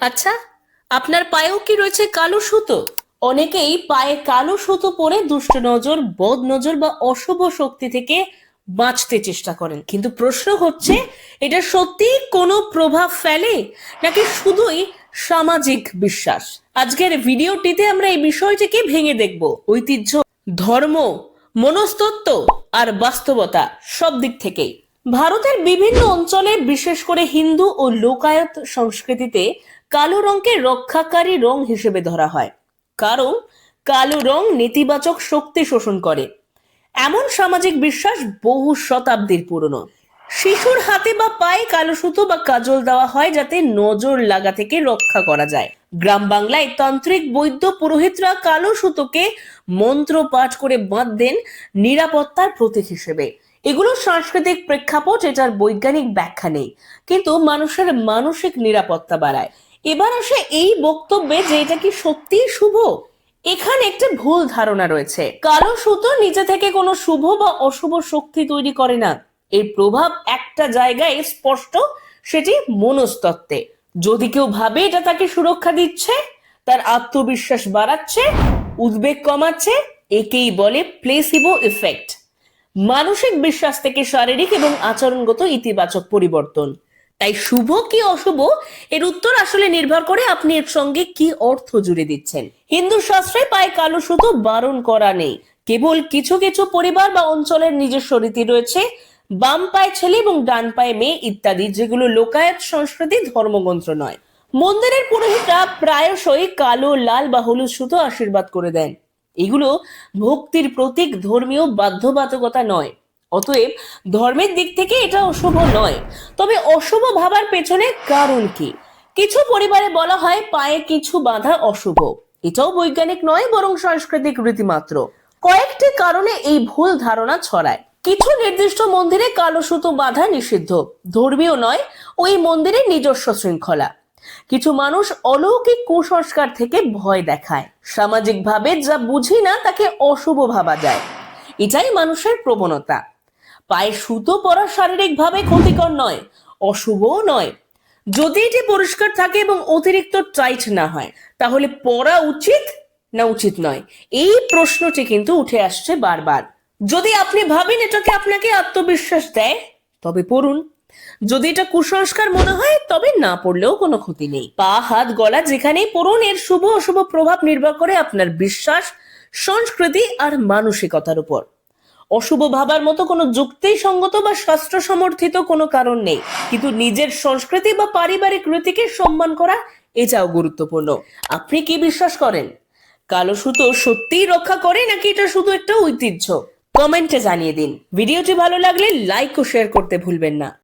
আচ্ছা আপনার পায়েও কি রয়েছে কালো সুতো? অনেকেই পায়ে কালো সুতো পরে দুষ্ট নজর, বদ নজর বা অশুভ শক্তি থেকে বাঁচতে চেষ্টা করেন। কিন্তু প্রশ্ন হচ্ছে, এটা সত্যি কোনো প্রভাব ফেলে নাকি শুধুই সামাজিক বিশ্বাস? আজকের ভিডিওটিতে আমরা এই বিষয়টিকে ভেঙে দেখব। ঐতিহ্য, ধর্ম মনস্তত্ত্ব আর বাস্তবতা সব দিক থেকেই। ভারতের বিভিন্ন অঞ্চলে বিশেষ করে হিন্দু ও লোকায়ত সংস্কৃতিতে কালো রঙকে রক্ষাকারী রং হিসেবে ধরা হয়। কারণ কালো রং নেতিবাচক শক্তি শোষণ করে। এমন সামাজিক বিশ্বাস বহু শতাব্দীর পুরনো। শিশুর হাতে বা পায়ে কালো সুতো বা কাজল দেওয়া হয় যাতে নজর লাগা থেকে রক্ষা করা যায়। গ্রাম বাংলায় তান্ত্রিক, বৈদ্য পুরোহিতরা কালো সুতোকে মন্ত্র পাঠ করে বাঁধতেন নিরাপত্তার প্রতীক হিসেবে। এগুলো সাংস্কৃতিক প্রেক্ষাপট, এটার বৈজ্ঞানিক ব্যাখ্যা নেই। কিন্তু মানুষের মানসিক নিরাপত্তা বাড়ায়। এবার আসে এই বক্তব্যে যে এটা কি সত্যিই শুভ? এখানে একটা ভুল ধারণা রয়েছে। কালো সুতো নিচে থেকে কোনো শুভ বা অশুভ শক্তি তৈরি করে না। এর প্রভাব একটা জায়গায় স্পষ্ট, সেটি মনস্তত্ত্বে। যদি কেউ ভাবে এটা তাকে সুরক্ষা দিচ্ছে, তার আত্মবিশ্বাস বাড়াচ্ছে, উদ্বেগ কমাচ্ছে, একেই বলে প্লেসিবো ইফেক্ট মানসিক বিশ্বাস থেকে শারীরিক এবং আচরণগত ইতিবাচক পরিবর্তন। তাই শুভ কি অশুভ? এর উত্তর আসলে নির্ভর করে আপনি এর সঙ্গে কি অর্থ জুড়ে দিচ্ছেন। হিন্দু শাস্ত্রে পায়ে কালো সুতো বারণ করা নেই। কেবল কিছু কিছু পরিবার বা অঞ্চলের নিজস্ব রীতি রয়েছে। বাম পায়ে ছেলে এবং ডান পায়ে মেয়ে ইত্যাদি, যেগুলো লোকায়ত, সংস্কৃতি, ধর্মগ্রন্থ নয়। মন্দিরের পুরোহিতরা প্রায়শই কালো, লাল বা হলুদ সুতো আশীর্বাদ করে দেন। এগুলো ভক্তির প্রতীক, ধর্মীয় বাধ্যবাধকতা নয়। অতএব ধর্মের দিক থেকে এটা অশুভ নয়। তবে অশুভ ভাবার পেছনে কারণ কি? কিছু পরিবারে বলা হয় পায়ে কিছু বাঁধা অশুভ। এটাও বৈজ্ঞানিক নয়, বরং সাংস্কৃতিক রীতিমাত্র। কয়েকটি কারণে এই ভুল ধারণা ছড়ায়। কিছু নির্দিষ্ট মন্দিরে কালো সুতো বাঁধা নিষিদ্ধ। ধর্মীয় নয়, ওই মন্দিরের নিজস্ব শৃঙ্খলা। কিছু মানুষ অলৌকিক কুসংস্কার থেকে ভয় দেখায়। সামাজিকভাবে যা বুঝি না, তাকে অশুভ ভাবা যায়। এটাই মানুষের প্রবণতা। পায়ে সুতো পরা শারীরিকভাবে ক্ষতিকর নয়, অশুভও নয়। যদি এটি পরিষ্কার থাকে এবং অতিরিক্ত টাইট না হয়, তাহলে পরা উচিত না উচিত নয়? এই প্রশ্নটি কিন্তু উঠে আসছে বারবার। যদি আপনি ভাবেন এটাকে আপনাকে আত্মবিশ্বাস দেয়, তবে পড়ুন। যদি এটা কুসংস্কার মনে হয়, তবে না পড়লেও কোনো ক্ষতি নেই। পা, হাত, গলা যেখানেই পড়ুন, এর শুভ অশুভ প্রভাব নির্ভর করে আপনার বিশ্বাস, সংস্কৃতি আর মানসিকতার উপর। অশুভ ভাবার মতো কোনো যুক্তি সঙ্গত বা শাস্ত্র সমর্থিত কোনো কারণ নেই। কিন্তু নিজের সংস্কৃতি বা পারিবারিক রীতিকে সম্মান করা এটাও গুরুত্বপূর্ণ। আপনি কি বিশ্বাস করেন? কালো সুতো সত্যিই রক্ষা করে নাকি এটা শুধু একটা ঐতিহ্য? কমেন্টে জানিয়ে দিন। ভিডিওটি ভালো লাগলে লাইক ও শেয়ার করতে ভুলবেন না।